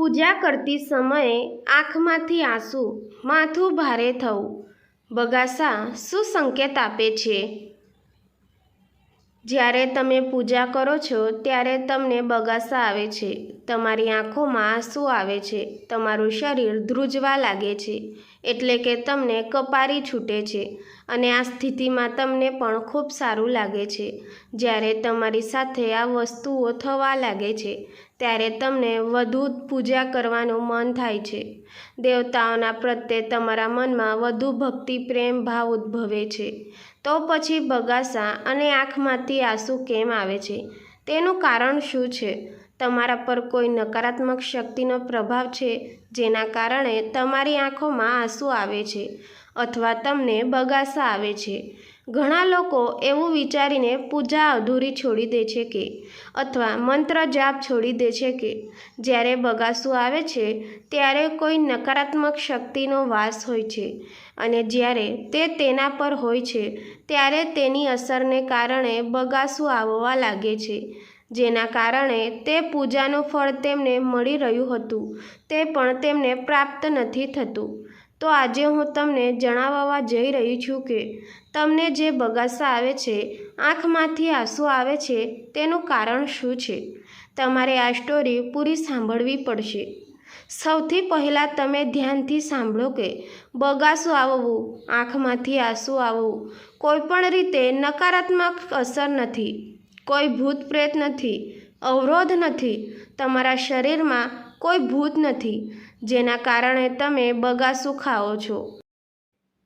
પૂજા કરતી સમયે આંખમાંથી આંસુ માથું ભારે થવું. બગાસા શું સંકેત આપે છે? જ્યારે તમે પૂજા કરો છો, ત્યારે તમને બગાસા આવે છે. તમારી આંખોમાં આંસુ આવે છે. તમારું શરીર ધ્રુજવા લાગે છે, એટલે કે તમને કપારી છૂટે છે અને આ સ્થિતિમાં તમને પણ ખૂબ સારું લાગે છે. જ્યારે તમારી સાથે આ વસ્તુઓ થવા લાગે છે ત્યારે તમને વધુ પૂજા કરવાનું મન થાય છે. દેવતાઓના પ્રત્યે તમારા મનમાં વધુ ભક્તિ, પ્રેમ, ભાવ ઉદ્ભવે છે. તો પછી બગાસા અને આંખમાંથી આંસુ કેમ આવે છે? તેનું કારણ શું છે? તમારા પર કોઈ નકારાત્મક શક્તિનો પ્રભાવ છે, જેના કારણે તમારી આંખોમાં આંસુ આવે છે? અથવા તમને બગાસા આવે છે. ઘણા લોકો એવું વિચારીને પૂજા અધૂરી છોડી દે છે કે, અથવા મંત્ર જાપ છોડી દે છે કે, જ્યારે બગાસું આવે છે, ત્યારે કોઈ નકારાત્મક શક્તિનો વાસ હોય છે. અને જ્યારે તે તેના પર હોય છે, ત્યારે તેની અસરને કારણે બગાસું આવવા લાગે છે. જેના કારણે તે પૂજાનું ફળ તેમને મળી રહ્યું હતું. તે પણ તેમને પ્રાપ્ત નથી થતું. તો આજે હું તમને જણાવવા જઈ રહી છું કે તમને જે બગાસા આવે છે, આંખમાંથી આંસુ આવે છે, તેનું કારણ શું છે? તમારે આ સ્ટોરી પૂરી સાંભળવી પડશે. સૌથી પહેલાં તમે ધ્યાનથી સાંભળો કે બગાસું આવવું, આંખમાંથી આંસુ આવવું કોઈપણ રીતે નકારાત્મક અસર નથી, કોઈ ભૂત પ્રેત નથી, અવરોધ નથી, તમારા શરીરમાં કોઈ ભૂત નથી જેના કારણે તમે બગાસું ખાઓ છો.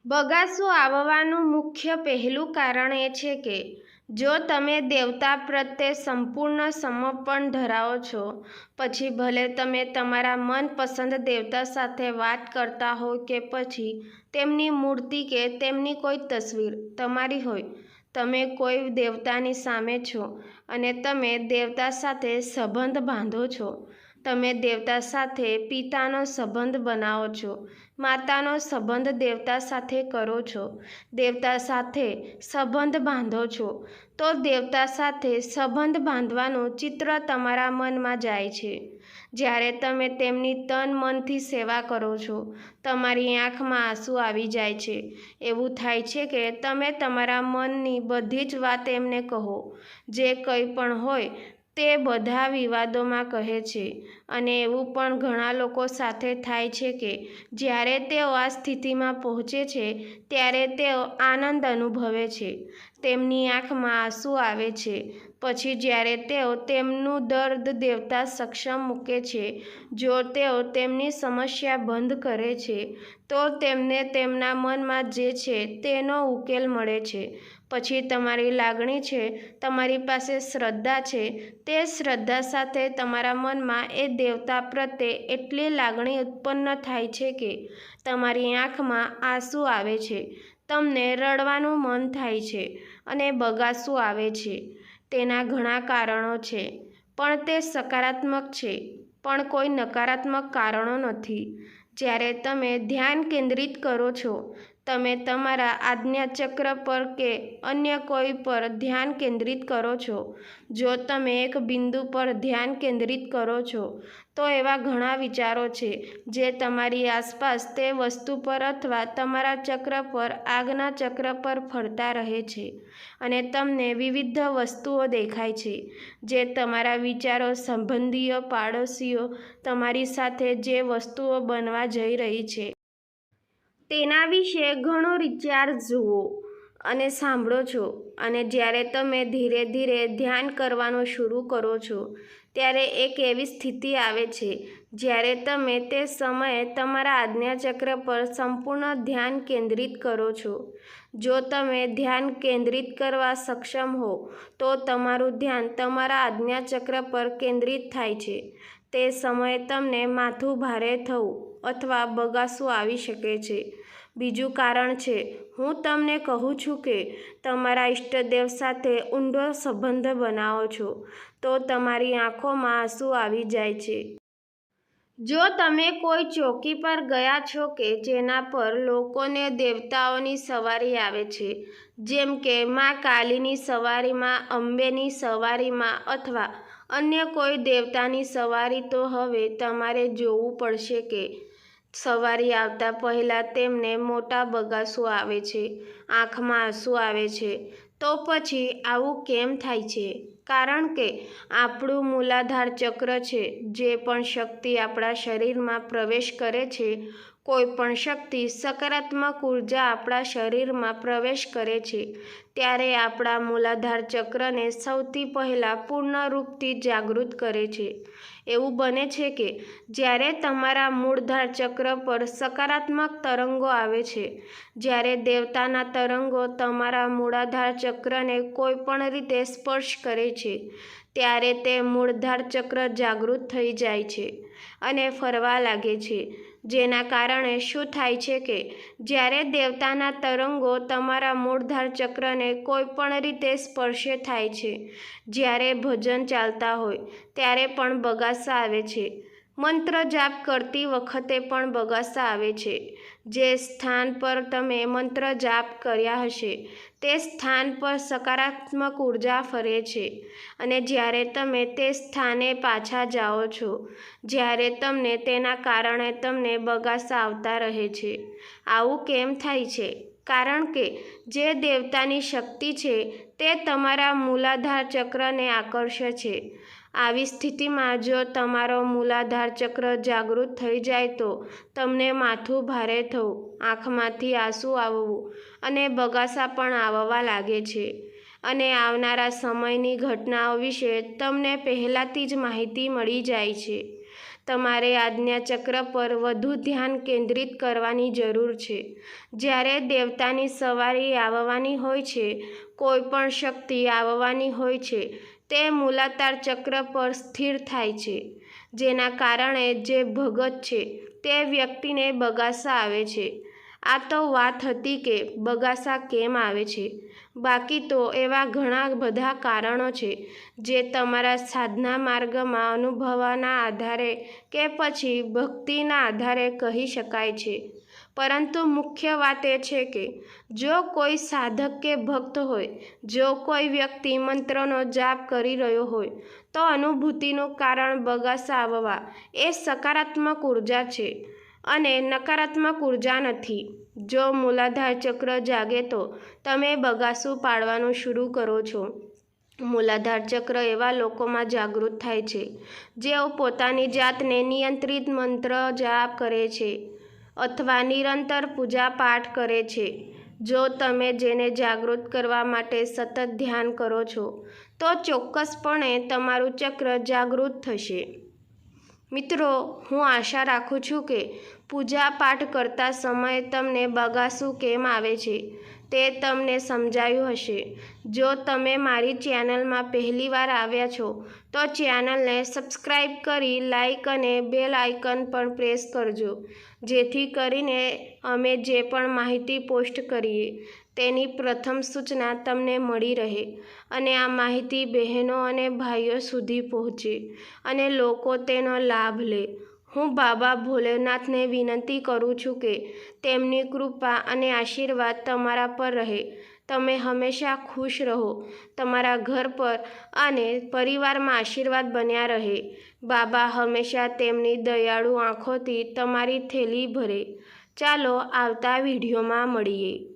બગાસું આવવાનું મુખ્ય પહેલું કારણ એ છે કે, જો તમે દેવતા પ્રત્યે સંપૂર્ણ સમર્પણ ધરાવો છો, પછી ભલે તમે તમારા મનપસંદ દેવતા સાથે વાત કરતા હો કે પછી તેમની મૂર્તિ કે તેમની કોઈ તસવીર તમારી હોય, તમે કોઈ દેવતાની સામે છો અને તમે દેવતા સાથે સંબંધ બાંધો છો તમે દેવતા સાથે પિતાનો સંબંધ બનાવો છો, માતાનો સંબંધ દેવતા સાથે કરો છો, દેવતા સાથે સંબંધ બાંધો છો, તો દેવતા સાથે સંબંધ બાંધવાનું ચિત્ર તમારા મનમાં જાય છે. જ્યારે તમે તેમની તન મનથી સેવા કરો છો, તમારી આંખમાં આંસુ આવી જાય છે. એવું થાય છે કે તમે તમારા મનની બધી જ વાત એમને કહો, જે કંઈ પણ હોય તે બધા વિવાદોમાં કહે છે અને એવું પણ ઘણા લોકો સાથે થાય છે કે જ્યારે તેઓ આ સ્થિતિમાં પહોંચે છે, ત્યારે તેઓ આનંદ અનુભવે છે. તેમની આંખમાં આંસુ આવે છે. પછી જ્યારે તેઓ તેમનું દર્દ દેવતા સક્ષમ મૂકે છે, જો તેઓ તેમની સમસ્યા બંધ કરે છે, તો તેમને તેમના મનમાં જે છે તેનો ઉકેલ મળે છે. પછી તમારી લાગણી છે, તમારી પાસે શ્રદ્ધા છે, તે શ્રદ્ધા સાથે તમારા મનમાં એ દેવતા પ્રત્યે એટલી લાગણી ઉત્પન્ન થાય છે કે તમારી આંખમાં આંસુ આવે છે, તમને રડવાનું મન થાય છે અને બગાસું આવે છે. તેના ઘણા કારણો છે, પણ તે સકારાત્મક છે, પણ કોઈ નકારાત્મક કારણો નથી. જ્યારે તમે ધ્યાન કેન્દ્રિત કરો છો તમે તમારા આજ્ઞાચક્ર પર કે અન્ય કોઈ પર ધ્યાન કેન્દ્રિત કરો છો? જો તમે એક બિંદુ પર ધ્યાન કેન્દ્રિત કરો છો, તો એવા ઘણા વિચારો છે જે તમારી આસપાસ તે વસ્તુ પર અથવા તમારા ચક્ર પર, આગના ચક્ર પર ફરતા રહે છે અને તમને વિવિધ વસ્તુઓ દેખાય છે જે તમારા વિચારો, સંબંધીઓ, પાડોશીઓ, તમારી સાથે જે વસ્તુઓ બનવા જઈ રહી છે. તેના વિશે ઘણો વિચાર જુઓ અને સાંભળો છો. અને જ્યારે તમે ધીરે ધીરે ધ્યાન કરવાનું શરૂ કરો છો, ત્યારે એક એવી સ્થિતિ આવે છે, જ્યારે તમે તે સમયે તમારા આજ્ઞાચક્ર પર સંપૂર્ણ ધ્યાન કેન્દ્રિત કરો છો. જો તમે ધ્યાન કેન્દ્રિત કરવા સક્ષમ હો, તો તમારું ધ્યાન તમારા આજ્ઞાચક્ર પર કેન્દ્રિત થાય છે. તે સમયે તમને માથું ભારે થવું અથવા બગાસું આવી શકે છે. બીજું કારણ છે, હું તમને કહું છું કે તમારા ઈષ્ટદેવ સાથે ઊંડો સંબંધ બનાવો છો, તો તમારી આંખોમાં આંસુ આવી જાય છે. જો તમે કોઈ ચોકી પર ગયા છો કે જેના પર લોકોને દેવતાઓની સવારી આવે છે, જેમ કે માં કાલીની સવારીમાં, અંબેની સવારીમાં અથવા અન્ય કોઈ દેવતાની સવારી, તો હવે તમારે જોવું પડશે કે સવારી આવતા પહેલાં તેમને મોટા બગાસું આવે છે, આંખમાં આંસુ આવે છે. તો પછી આવું કેમ થાય છે? કારણ કે આપણું મૂલાધાર ચક્ર છે, જે પણ શક્તિ આપણા શરીરમાં પ્રવેશ કરે છે, કોઈ પણ શક્તિ સકારાત્મક ઊર્જા આપણા શરીરમાં પ્રવેશ કરે છે. ત્યારે આપણા મૂલાધાર ચક્રને સૌથી પહેલાં પૂર્ણ રૂપથી જાગૃત કરે છે. એવું બને છે કે જ્યારે તમારા મૂળધાર ચક્ર પર સકારાત્મક તરંગો આવે છે, જ્યારે દેવતાના તરંગો તમારા મૂળાધાર ચક્રને કોઈ પણ રીતે સ્પર્શ કરે છે, ત્યારે તે મૂળધાર ચક્ર જાગૃત થઈ જાય છે અને ફરવા લાગે છે. જેના કારણે શું થાય છે કે જ્યારે દેવતાના તરંગો તમારા મૂળધાર ચક્રને કોઈ પણ રીતે સ્પર્શે થાય છે, જ્યારે ભજન ચાલતા હોય, ત્યારે પણ બગાસા આવે છે. મંત્ર જાપ કરતી વખતે પણ બગાસા આવે છે. જે સ્થાન પર તમે મંત્ર જાપ કર્યા હશે, તે સ્થાન પર સકારાત્મક ઊર્જા ફરે છે. અને જ્યારે તમે તે સ્થાને પાછા જાઓ છો, જ્યારે તમને તેના કારણે તમને બગાસા આવતા રહે છે. આવું કેમ થાય છે? કારણ કે જે દેવતાની શક્તિ છે, તે તમારા મૂલાધાર ચક્રને આકર્ષે છે. આવી સ્થિતિમાં જો તમારો મૂલાધાર ચક્ર જાગૃત થઈ જાય તો તમને માથું ભારે થવું, આંખમાંથી આંસુ આવવું અને બગાસા પણ આવવા લાગે છે. અને આવનારા સમયની ઘટનાઓ વિશે તમને પહેલાંથી જ માહિતી મળી જાય છે. તમારે આજ્ઞા ચક્ર પર વધુ ધ્યાન કેન્દ્રિત કરવાની જરૂર છે. જ્યારે દેવતાની સવારી આવવાની હોય છે કોઈ પણ શક્તિ આવવાની હોય છે, તે મૂલાધાર ચક્ર પર સ્થિર થાય છે, જેના કારણે જે ભગત છે, તે વ્યક્તિને બગાસા આવે છે. આ તો વાત હતી કે બગાસા કેમ આવે છે? બાકી તો એવા ઘણા બધા કારણો છે, જે તમારા સાધના માર્ગમાં અનુભવાના આધારે કે પછી ભક્તિના આધારે કહી શકાય છે. પરંતુ મુખ્ય વાત એ છે કે, જો કોઈ સાધક કે ભક્ત હોય, જો કોઈ વ્યક્તિ મંત્રનો જાપ કરી રહ્યો હોય, તો અનુભૂતિનું કારણ બગાસા આવવા એ સકારાત્મક ઊર્જા છે અને નકારાત્મક ઊર્જા નથી. જો મૂલાધાર ચક્ર જાગે તો તમે બગાસું પાડવાનું શરૂ કરો છો. મૂલાધાર ચક્ર એવા લોકોમાં જાગૃત થાય છે, જેઓ પોતાની જાતને નિયંત્રિત મંત્ર જાપ કરે છે. અથવા નિરંતર પૂજા પાઠ કરે છે. જો તમે જેને જાગૃત કરવા માટે સતત ધ્યાન કરો છો, તો ચોક્કસપણે તમારું ચક્ર જાગૃત થશે. મિત્રો, હું આશા રાખું છું કે પૂજા પાઠ કરતા સમયે તમને બગાસું કેમ આવે છે? તે તમને સમજાયું હશે. જો તમે મારી ચેનલમાં પહેલીવાર આવ્યા છો, તો ચેનલને સબસ્ક્રાઈબ કરી લાઇક અને બેલ આઇકન પણ પ્રેસ કરજો, જેથી કરીને અમે જે પણ માહિતી પોસ્ટ કરીએ, તેની પ્રથમ સૂચના તમને મળી રહે અને આ માહિતી બહેનો અને ભાઈઓ સુધી પહોંચે અને લોકો તેનો લાભ લે. હું બાબા ભોલેનાથને વિનંતી કરું છું કે તેમની કૃપા અને આશીર્વાદ તમારા પર રહે. તમે હંમેશા ખુશ રહો. તમારા ઘર પર અને પરિવારમાં આશીર્વાદ બન્યા રહે. બાબા હંમેશા તેમની દયાળુ આંખોથી તમારી થેલી ભરે. ચાલો આવતા વિડીયોમાં મળીએ.